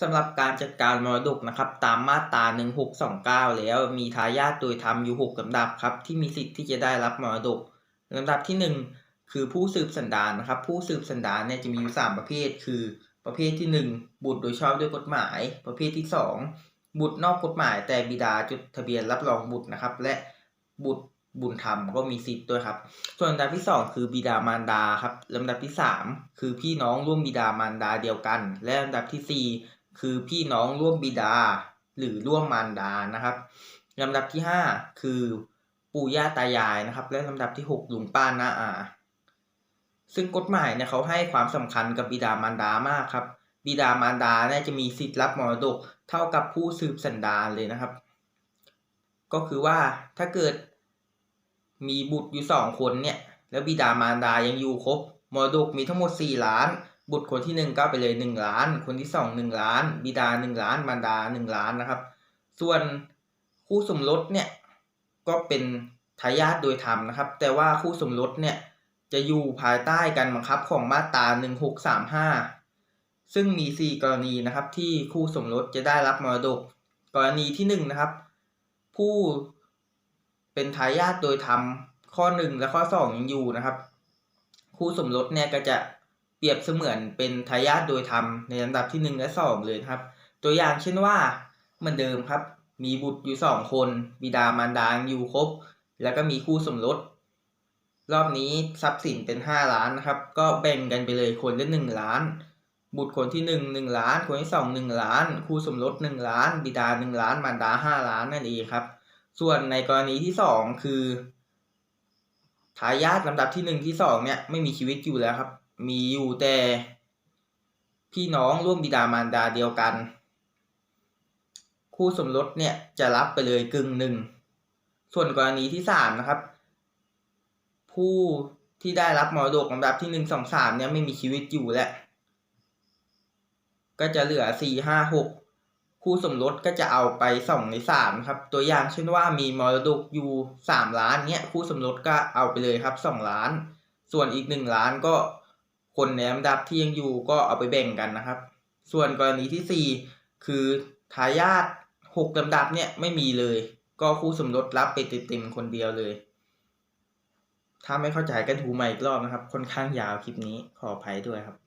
สำหรับการจัดการมรดกนะครับ ตามมาตรา 1629 แล้วมีทายาทโดยธรรมอยู่6ลำดับครับ ที่มีสิทธิ์ที่จะได้รับมรดกลำดับที่ 1 คือผู้สืบสันดานนะครับ ผู้สืบสันดานเนี่ยจะมีอยู่ 3 ประเภท คือประเภทที่ 1 บุตรโดยชอบด้วยกฎหมาย ประเภทที่ 2 บุตรนอกกฎหมาย แต่บิดาจดทะเบียนรับรองบุตรนะครับ และบุตรบุญธรรมก็มีสิทธิ์ด้วยครับ ส่วนลำดับที่ 2 คือบิดามารดาครับลำดับที่ 3 คือพี่น้องร่วมบิดามารดาเดียวกัน และลำดับที่ 4 คือพี่น้องร่วมบิดาหรือร่วมมารดานะครับลำดับที่ 5 คือปู่ย่าตายายนะครับ และลำดับที่ 6 ลุงป้าน้าอา ซึ่งกฎหมายเนี่ยเขาให้ความสำคัญกับบิดามารดามากครับ บิดามารดาเนี่ยจะมีสิทธิ์รับมรดกเท่ากับผู้สืบสันดานเลยนะครับ ก็คือว่าถ้าเกิดมีบุตรอยู่สองคนเนี่ย แล้วบิดามารดายังอยู่ครบมรดกมีทั้งหมดสี่ล้าน บุตรคนที่หนึ่งก็ไปเลยหนึ่งล้าน คนที่สองหนึ่งล้าน บิดาหนึ่งล้านมารดาหนึ่งล้านนะครับ ส่วนคู่สมรสเนี่ยก็เป็นทายาทโดยธรรมนะครับ แต่ว่าคู่สมรสเนี่ยจะอยู่ภายใต้การบังคับของมาตราหนึ่งหกสามห้าซึ่งมีสี่กรณีนะครับที่คู่สมรสจะได้รับมรดก กรณีที่หนึ่งนะครับ ผู้เป็นทายาทโดยธรรมข้อหนึ่งและข้อสองยังอยู่นะครับ คู่สมรสเนี่ยก็จะ เปรียบเสมือนเป็นทายาทโดยธรรมในลำดับที่หนึ่งและสองเลยครับ ตัวอย่างเช่นว่าเหมือนเดิมครับ มีบุตรอยู่สองคน บิดามารดาอยู่ครบ แล้วก็มีคู่สมรส รอบนี้ทรัพย์สินเป็นห้าล้านนะครับ ก็แบ่งกันไปเลยคนละหนึ่งล้าน บุตรคนที่หนึ่งหนึ่งล้าน คนที่สองหนึ่งล้าน คู่สมรสหนึ่งล้าน บิดาหนึ่งล้าน มารดาห้าล้านนั่นเองครับ ส่วนในกรณีที่สองคือทายาทลำดับที่หนึ่งที่สองเนี่ยไม่มีชีวิตอยู่แล้วครับ มีอยู่แต่ พี่น้องร่วมบิดามารดาเดียวกัน คู่สมรสเนี่ยจะรับไปเลยกึ่งหนึ่ง ส่วนกรณีที่สามนะครับ ผู้ที่ได้รับมรดกลำดับที่หนึ่งสองสามเนี่ยไม่มีชีวิตอยู่แล้วก็จะเหลือสี่ห้าหกคู่สมรสก็จะเอาไปสองในสามครับ ตัวอย่างเช่นว่ามีมรดกอยู่สามล้านเนี่ยคู่สมรสก็เอาไปเลยครับสองล้าน ส่วนอีกหนึ่งล้านก็ คนในลำดับที่ยังอยู่ก็เอาไปแบ่งกันนะครับ ส่วนกรณีที่สี่คือทายาทหกลำดับเนี่ยไม่มีเลย ก็คู่สมรสรับไปเต็มๆคนเดียวเลย ถ้าไม่เข้าใจก็ดูใหม่อีกรอบนะครับ ค่อนข้างยาวคลิปนี้ขออภัยด้วยครับ